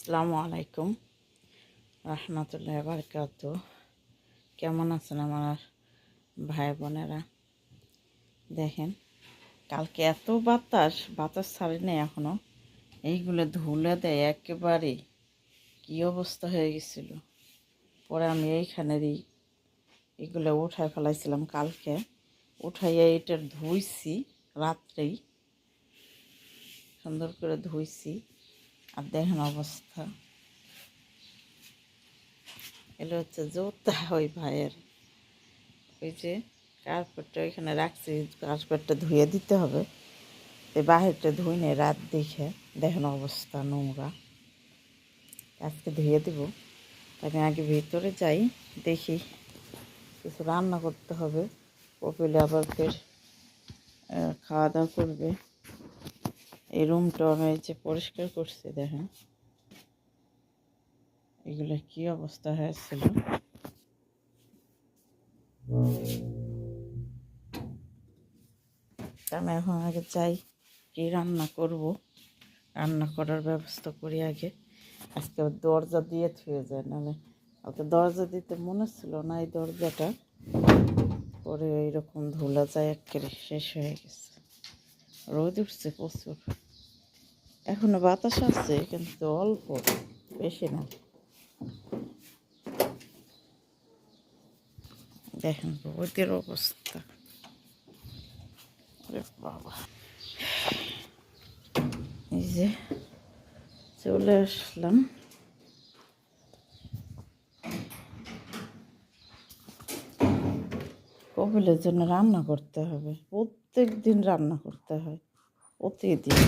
আসসালামু আলাইকুম। রহমতুল্লাহ বারকাত কেমন আছেন আমার ভাই বোনেরা? দেখেন, কালকে এত বাতাস বাতাস ছাড়েনি এখনও এইগুলো ধুলে দেয় একেবারে। কি অবস্থা হয়ে গেছিল। পরে আমি এইখানেরই এগুলো উঠায় ফেলাইছিলাম কালকে। উঠাইয়া এটা ধুইছি, রাত্রেই। সুন্দর করে ধুইছি। আর দেখেন অবস্থা। এগুলো হচ্ছে জোতা ওই ভাইয়ের। ওই যে কার্পেটটা ওইখানে রাখছি কার্পেটটা ধুয়ে দিতে হবে। এই বাহিরটা ধুই নেই রাত দেখে। দেখেন অবস্থা, নোংরা। আজকে ধুয়ে দিব। আমি আগে ভিতরে যাই, দেখি কিছু রান্না করতে হবে। কপিলে আবার ফের খাওয়া দাওয়া করবে। এই রুমটা আমি যে পরিষ্কার করছি, দেখেন। এগুলো কি অবস্থা হয়েছিল? আমি এখন আগে চাই কি রান্না করব? রান্না করার ব্যবস্থা করি আগে। আজকে দরজা দিয়ে থুয়ে যায়, নাহলে ওকে দরজা দিতে মনে ছিল না এই দরজাটা। পরে এইরকম ধুলা যায়, একেবারে শেষ হয়ে গেছে। রোদ উঠছে প্রচুর। এখনও বাতাস আছে, কিন্তু অল্প, বেশি না। দেখেন রোদের অবস্থা। বাবা। এই যে চলে আসলাম। কপিলের জন্য রান্না করতে হবে। প্রত্যেক দিন রান্না করতে হয়, প্রতিদিন।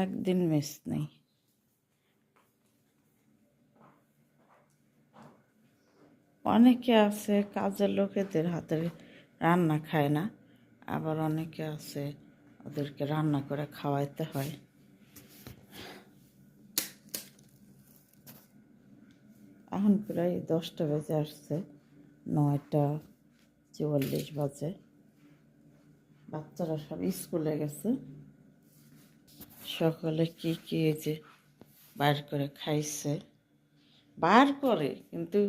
একদিন মিস নেই। অনেকে আছে কাজের লোকেদের হাতের রান্না খায় না, আবার অনেকে আছে ওদেরকে রান্না করে খাওয়াইতে হয়। এখন প্রায় দশটা বেজে আসছে, নয়টা চুয়াল্লিশ বাজে। বাচ্চারা সব স্কুলে গেছে। সকালে কি কি যে বার করে খাইছে, বার করে কিন্তু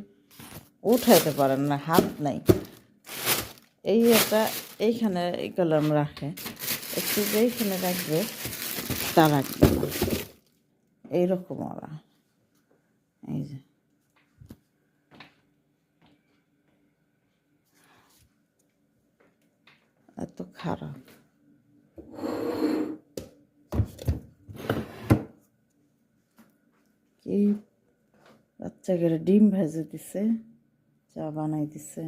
উঠাইতে পারেন না, হাত নাই। এই একটা এইখানে এই কলম রাখে, একটু যেইখানে রাখবে তা রাখবে। এইরকম ওরা। এই যে। এত খারাপ। কি বাচ্চাকে ডিম ভেজে দিছে, চা বানাই দিছে।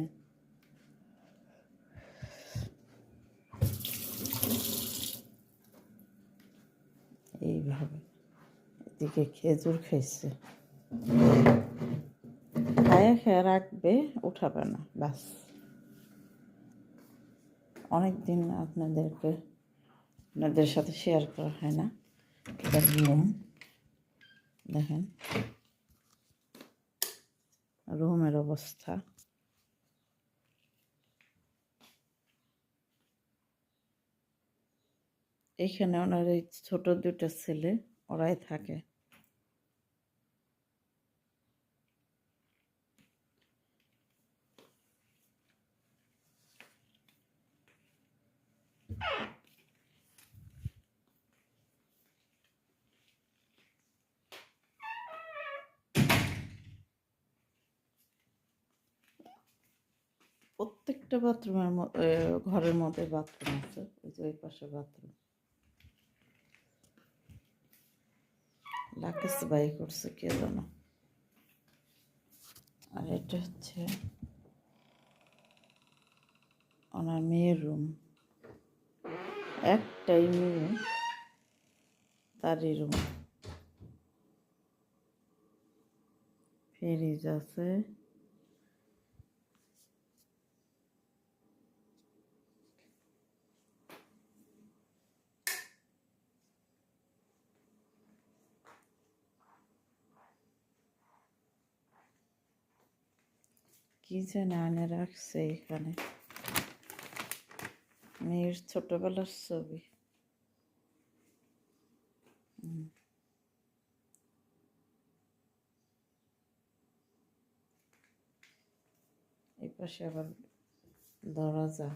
এইভাবে এদিকে খেজুর খাইছে। খায়া খেয়ে রাখবে, উঠাবে না, বাস। অনেক দিন আপনাদেরকে, আপনাদের সাথে শেয়ার করা হয় না। এটা রুম দেখেন। রুমের অবস্থা। এখানে ওনার এই ছোটো দুটো ছেলে, ওরাই থাকে। প্রত্যেকটা বাথরুমের ঘরের মধ্যে বাথরুম আছে। ওই যে ওই পাশে বাথরুম লাকেশ বাই করছে, কে জানো। আর এটা হচ্ছে ওনার মেয়ের রুম একটাই মেয়ে তারই রুম ফ্রিজ আছে। কিছু না আনে রাখছে এখানে। মেয়ের ছোটবেলার ছবি। এই পাশে আবার দরজা।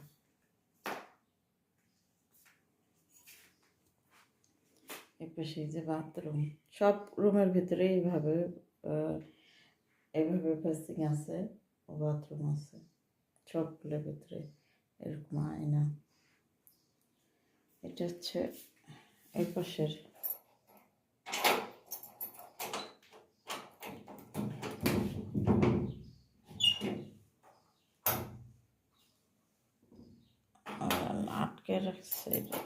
পাশে যে বাথরুম। সব রুমের ভিতরে এইভাবে এভাবে ফেসিং আছে। বাথরুম আছে। সবগুলোর ভিতরে এরকম আয়না। এটা হচ্ছে এই পাশের। আটকে রাখছে এটা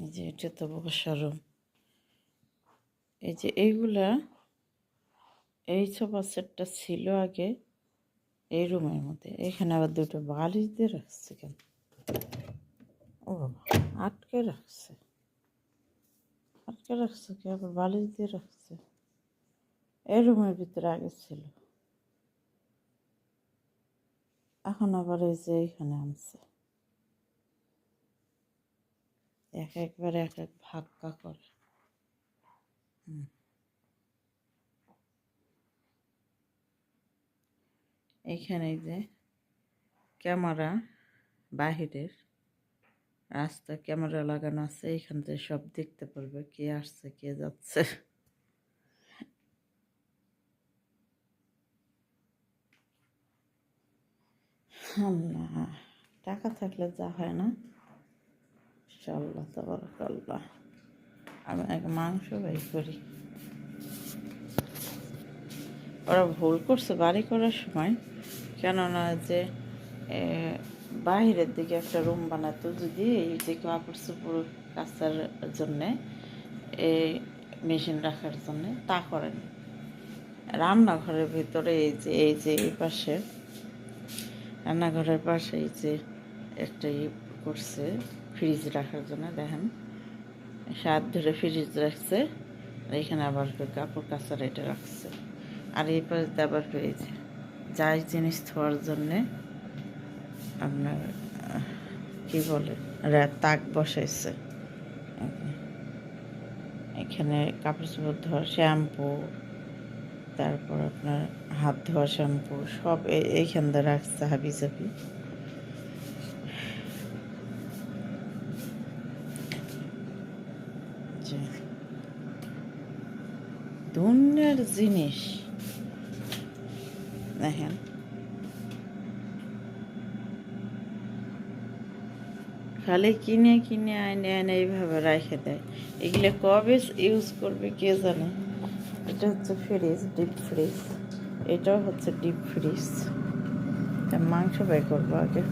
এই যে এটা তো বসা রুম এই যে এইগুলা, এই সোফা সেটটা ছিল আগে এই রুমের মধ্যে। এখানে আবার দুটো বালিশ দিয়ে রাখছে কেন? ও বাবা, আটকে রাখছে। আটকে রাখছে কি? আবার বালিশ দিয়ে রাখছে। এই রুমের ভিতরে আগে ছিল। এখন আবার এই যে এইখানে আনছে। এক একবার এক এক ভাগ্যা করে। হুম। এইখানে যে ক্যামেরা বাহিরের, রাস্তা ক্যামেরা লাগানো আছে, এখান থেকে সব দেখতে পারবে কে আসছে, কে যাচ্ছে। টাকা থাকলে যা হয় না। ইনশাল্লাহ তাবারাকাল্লাহ। আমি এক মাংস বাই করি। ওরা ভুল করছে বাড়ি করার সময়, কেননা যে বাহিরের দিকে একটা রুম বানাতো যদি, এই যে কাপড় চোপড় কাচার জন্যে এই মেশিন রাখার জন্যে, তা করেন রান্নাঘরের ভিতরে এই যে এই যে, এই পাশে, রান্নাঘরের পাশে এই যে একটা করছে ফ্রিজ রাখার জন্য, দেখেন। সাত ধরে ফ্রিজ রাখছে, এখানে আবার কাপড় কাচার এটা রাখছে। আর এই পাশে আবার যে, যাই জিনিস ধোয়ার জন্যে আপনার কি বলে তাক বসাইছে। এখানে কাপড় চোপড় ধোয়ার শ্যাম্পু তারপর আপনার হাত ধোয়া শ্যাম্পু সব এইখান দিয়ে রাখছে হাবি জাবি যে দুনিয়ার জিনিস। দেখেন। খালি কিনে কিনে, আইনে আইনে এইভাবে রেখে দেয়। এগুলো কবে ইউজ করবে কে জানে? এটা হচ্ছে ফ্রিজ ডিপ ফ্রিজ এটাও হচ্ছে ডিপ ফ্রিজ মাংস বাই করব আগে।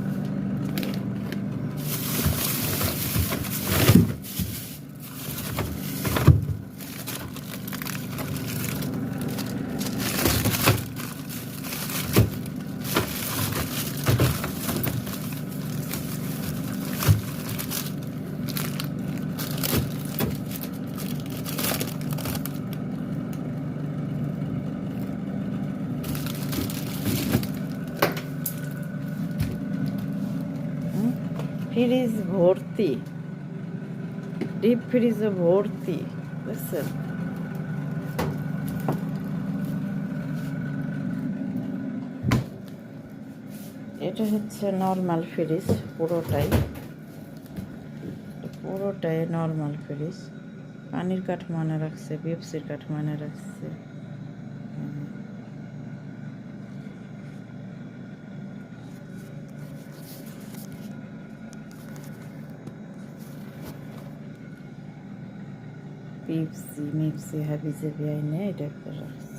ফ্রিজ ভর্তি। ডিপ ফ্রিজে ভর্তি। বুঝছেন? এটা হচ্ছে নর্মাল ফ্রিজ পুরোটাই। পুরোটাই নর্মাল ফ্রিজ পানির কাঠমানে রাখছে বিপসির কাঠ কাঠমানে রাখছে। পেপসি মিপসি হাবি জাবি আইনে এটা একটা রাখছি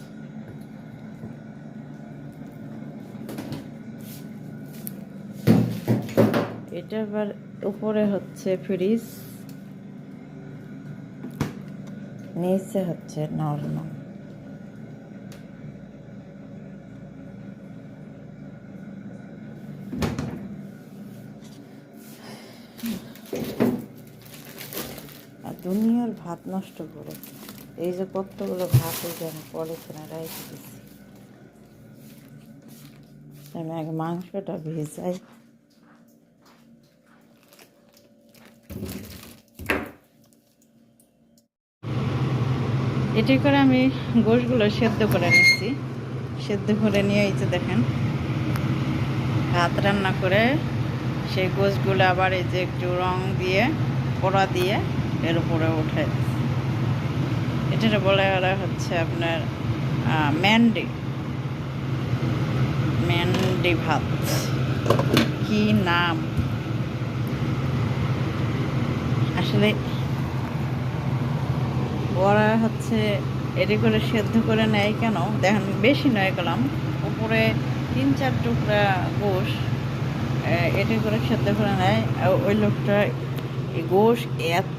এটা আবার উপরে হচ্ছে ফ্রিজ নিচে হচ্ছে নর্মাল আর দুনিয়ার ভাত নষ্ট করে। এই যে কতগুলো ভাত এই যে আমি পলিথিনে রেখে দিচ্ছি আমি আগে মাংসটা ভেজাই। এটি করে আমি গোশগুলো সেদ্ধ করে নিচ্ছি। সেদ্ধ করে নিয়ে এই যে দেখেন, ভাত রান্না করে সেই গোশগুলো আবার এই যে একটু রং দিয়ে, পোড়া দিয়ে এর উপরে উঠে। এটা বলে ওরা হচ্ছে আপনার ম্যান্ডি ম্যান্ডি ভাত। কি নাম? আসলে ওরা হচ্ছে এটি করে সেদ্ধ করে নেয় কেন? দেখেন, বেশি নয় গেলাম উপরে তিন চার টুকরা গোশ এটি করে সেদ্ধ করে নেয়। ওই লোকটা এই গোশ এত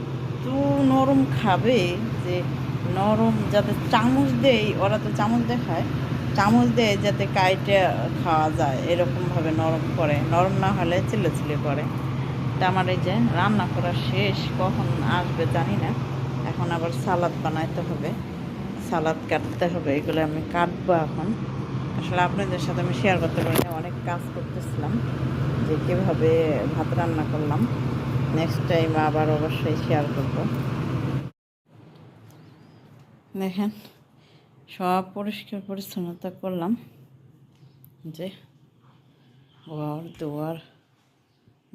নরম খাবে যে নরম যাতে চামচ দেয় ওরা তো চামচ দেখায়, চামচ দেয় যাতে কাইটে খাওয়া যায়, এরকমভাবে নরম করে, নরম না হলে চিল্লে চিল্লে করে। তা আমার এই যে রান্না করা শেষ, কখন আসবে জানি না। এখন আবার সালাদ বানাইতে হবে, সালাদ কাটতে হবে, এগুলো আমি কাটবো এখন। আসলে আপনাদের সাথে আমি শেয়ার করতে পারি না অনেক কাজ করতেছিলাম, যে কীভাবে ভাত রান্না করলাম। নেক্সট টাইম আবার অবশ্যই শেয়ার করব। দেখেন, সব পরিষ্কার পরিচ্ছন্নতা করলাম। যে ঘর দুয়ার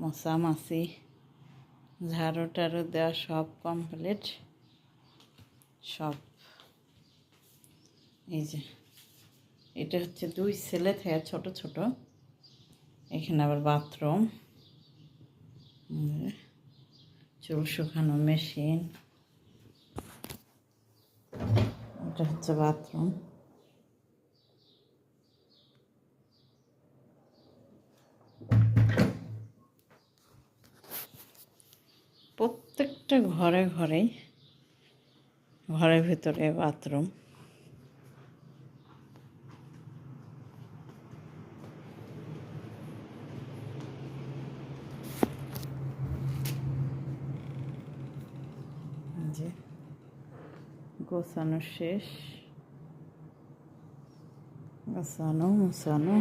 মশামাছি ঝাড়ু টাড়ু দেওয়া সব কমপ্লিট সব। এই যে, এটা হচ্ছে দুই ছেলে থেকে ছোট ছোট। এখানে আবার বাথরুম চুল শুকানো মেশিন। এটা হচ্ছে বাথরুম। প্রত্যেকটা ঘরে ঘরেই ঘরের ভিতরে বাথরুম। যে গোছানো শেষ। গোছানো, মোছানো,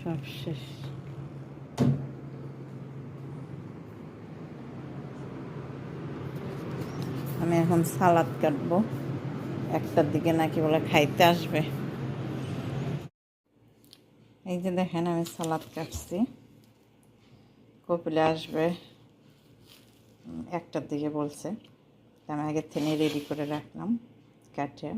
সব শেষ। আমি এখন সালাদ কাটবো। একটার দিকে নাকি বলে খাইতে আসবে। এই যে দেখেন, আমি সালাদ কাটছি। কপিলে আসবে। একটার দিকে বলছে। আমি আগের থেকে রেডি করে রাখলাম কাটে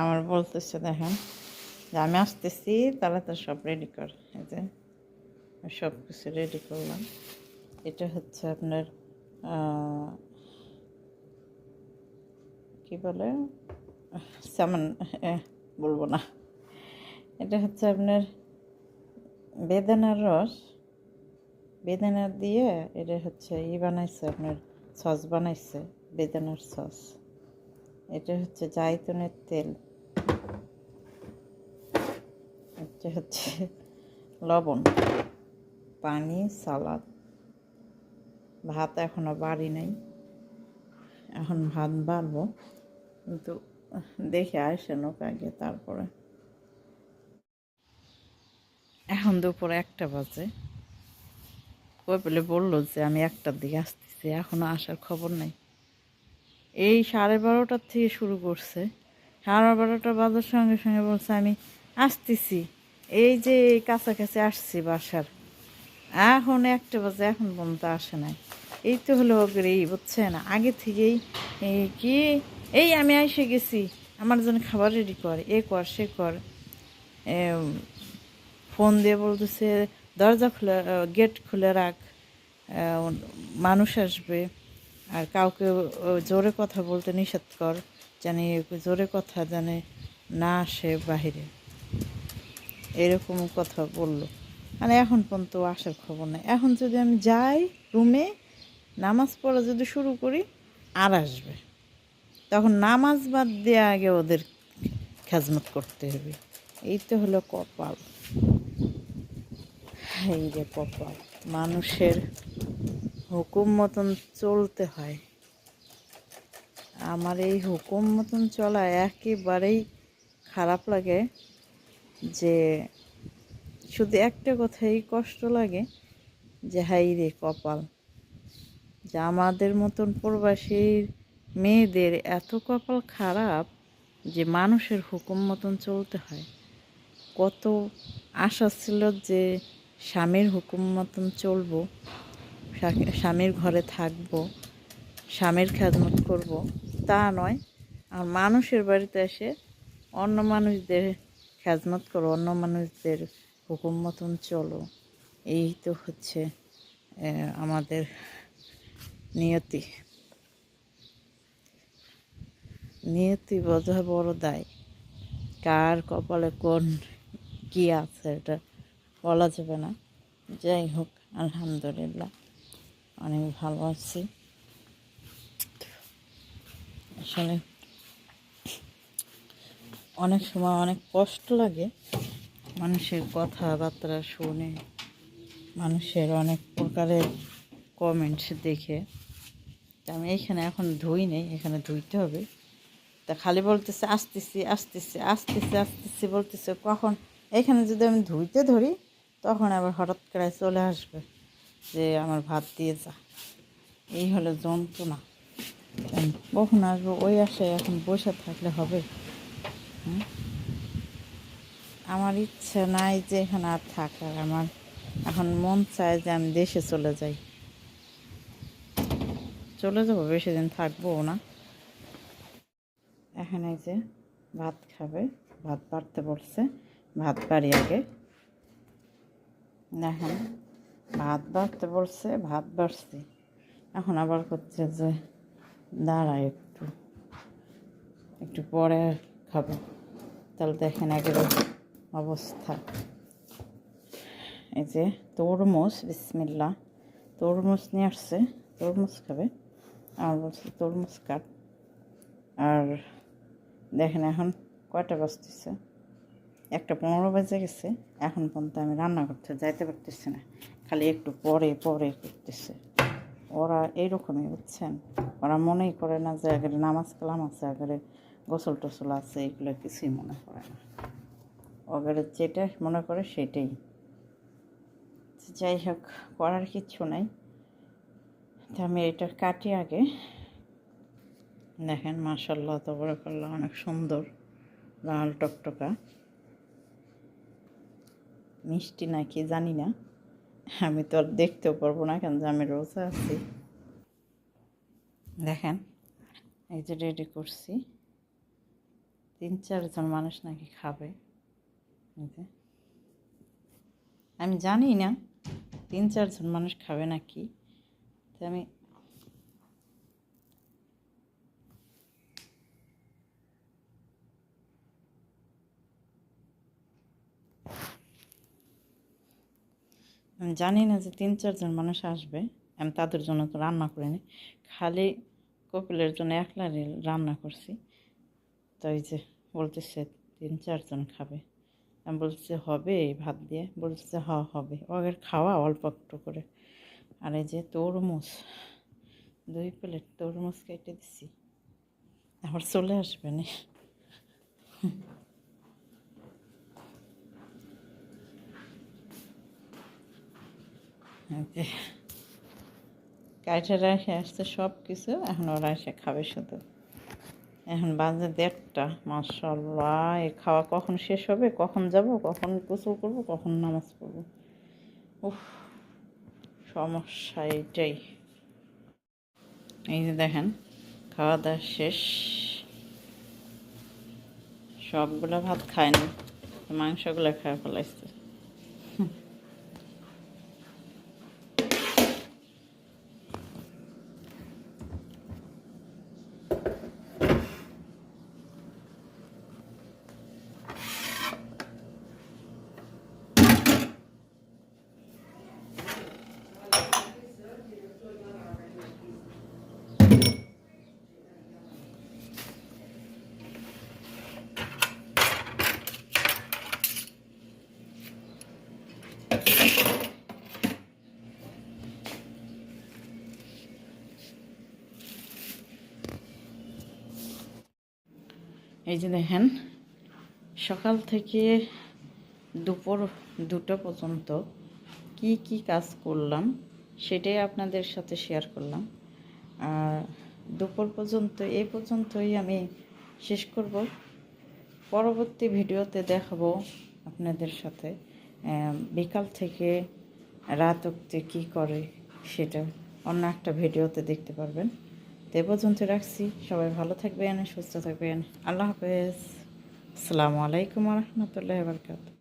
আমার বলতেছে, দেখেন, যে আমি আসতেছি, তাহলে তো সব রেডি কর। সব কিছু রেডি করলাম। এটা হচ্ছে আপনার কি বলে? সামান এহ, বলব না। এটা হচ্ছে আপনার বেদানার রস। বেদানা দিয়ে এটা হচ্ছে ই বানাইছে আপনার সস বানাইছে বেদানার সস। এটা হচ্ছে জাইতুনের তেল। এটা হচ্ছে লবণ পানি সালাদ। ভাত এখনও বাড়ি নাই। এখন ভাত বাড়বো। কিন্তু দেখে আসে নোক আগে তারপরে। এখন দুপুরে একটা বাজে। কই পেলে বলল যে, আমি একটার দিকে আসতেছি, এখনও আসার খবর নাই। এই সাড়ে বারোটার থেকে শুরু করছে। সাড়ে বারোটা বাজার সঙ্গে সঙ্গে বলছে, আমি আসতেছি। এই যে কাছাকাছি আসছি বাসার। এখন একটা বাজে, এখন পর্যন্ত আসে নাই। এই তো হলো এই বুঝছেন? আগে থেকেই কি এই আমি এসে গেছি। আমার জন্য খাবার রেডি কর। এ কর, সে কর। ফোন দিয়ে বলতেছে, দরজা খুলে গেট খুলে রাখ। মানুষ আসবে। আর কাউকে জোরে কথা বলতে নিষেধ কর। জানি জোরে কথা জানে না আসে বাহিরে। এরকম কথা বলল। মানে এখন পর্যন্ত আসার খবর নেই। এখন যদি আমি যাই রুমে নামাজ পড়া যদি শুরু করি, আর আসবে। তখন নামাজ বাদ দিয়ে আগে ওদের খেজমত করতে হবে। এই তো হলো কপাল। এই রে কপাল। মানুষের হুকুম মতন চলতে হয়। আমার এই হুকুম মতন চলা একেবারেই খারাপ লাগে যে শুধু একটা কথাই কষ্ট লাগে যে হাই রে কপাল। যে আমাদের মতন প্রবাসীর মেয়েদের এত কপাল খারাপ যে মানুষের হুকুম মতন চলতে হয়। কত আশা ছিল যে স্বামীর হুকুম মতন চলবো স্বামীর ঘরে থাকব, স্বামীর খেদমত করব। তা নয়, আর মানুষের বাড়িতে এসে অন্য মানুষদের খেদমত করো, অন্য মানুষদের হুকুম মতন চলো। এই তো হচ্ছে আমাদের নিয়তি। নিয়তি বোঝা বড় দায়। কার কপালে কোন কি আছে এটা বলা যাবে না। যাই হোক, আলহামদুলিল্লাহ। অনেক ভালো আছি। আসলে অনেক সময় অনেক কষ্ট লাগে মানুষের কথাবার্তা শুনে, মানুষের অনেক প্রকারের কমেন্টস দেখে। আমি এইখানে এখন ধুই নেই, এখানে ধুইতে হবে। তা খালি বলতেছে, আসতেছি আসতেছি আসতেছি আসতেছি। বলতেছে, কখন? এখানে যদি আমি ধুইতে ধরি, তখন আবার হঠাৎ করে চলে আসবে যে, আমার ভাত দিয়ে যা। এই হলো যন্ত্রণা। কখন আসব? ওই আশায় এখন বসে থাকলে হবে? আমার ইচ্ছা নাই যে এখানে আর থাকার। আমার এখন মন চায় যে আমি দেশে চলে যাই। চলে যাব, বেশি দিন থাকব না। এখানে এই যে ভাত খাবে, ভাত বাড়তে বলছে, ভাত বাড়ি আগে। দেখেন ভাত বাড়তে বলছে, ভাত বাড়ছি এখন আবার করছে যে দাঁড়ায় একটু একটু পরে খাব। তাহলে দেখেন একেবারে অবস্থা। এই যে তরমুজ বিসমিল্লা তরমুজ নিয়ে আসছে, তরমুজ খাবে। আর বলছে তরমুজ কাট। আর দেখেন এখন কয়টা বাজতেছে? একটা পনেরো বেজে গেছে, এখন পর্যন্ত আমি রান্না করতে যাইতে পারতেছি না। খালি একটু পরে পরে করতেছে। ওরা এইরকমই, বুঝছেন? ওরা মনেই করে না যে আগে নামাজ কালাম আছে আগে গোসল টোসল আছে, এগুলো কিছুই মনে করে না। ওদের যেটা মনে করে সেটাই। যাই হোক, করার কিচ্ছু নাই। তা আমি এটা কাটি আগে। দেখেন মাসাল্লাহ তবরকাল্লাহ অনেক সুন্দর, লাল টকটকা। মিষ্টি নাকি, জানি না। আমি তো আর দেখতেও পারব না কেন আমি রোজা আছি। দেখেন, এই যে রেডি করছি। তিন চারজন মানুষ নাকি খাবে। আমি জানি না, তিন চারজন মানুষ খাবে নাকি। তো আমি জানি না যে তিন চারজন মানুষ আসবে। আমি তাদের জন্য তো রান্না করিনি খালি কপিলের জন্য একলা রান্না করছি। তো এই যে বলতেছে তিন চারজন খাবে। আমি বলছি, হবে এই ভাত দিয়ে? বলতেছে, হ, হবে। ওদের খাওয়া অল্প একটু করে। আর এই যে তরমুজ, দুই প্লেট তরমুজ কেটে দিছি। আবার চলে আসবে না। ওকে কাইটা আসছে সব কিছু এখন ওরা এসে খাবে শুধু। এখন বাজে দেড়টা মাসাল্লাহ এ খাওয়া কখন শেষ হবে, কখন যাব, কখন গোসল করব, কখন নামাজ পড়ব। উফ, সমস্যা এইটাই এই যে দেখেন, খাওয়া দাওয়া শেষ। সবগুলো ভাত খায়নি, মাংসগুলো খায় ফেলাইছে। এই যে দেখেন, সকাল থেকে দুপুর দুটো পর্যন্ত কি কি কাজ করলাম সেটাই আপনাদের সাথে শেয়ার করলাম। আর দুপুর পর্যন্ত এই পর্যন্তই আমি শেষ করব। পরবর্তী ভিডিওতে দেখাবো আপনাদের সাথে বিকাল থেকে রাত অব্দি কী করে সেটা অন্য একটা ভিডিওতে দেখতে পারবেন। তো এ পর্যন্ত রাখছি। সবাই ভালো থাকবেন, সুস্থ থাকবেন। আল্লাহ হাফেজ। আসসালামু আলাইকুম রহমতুল্লাহ বরকাত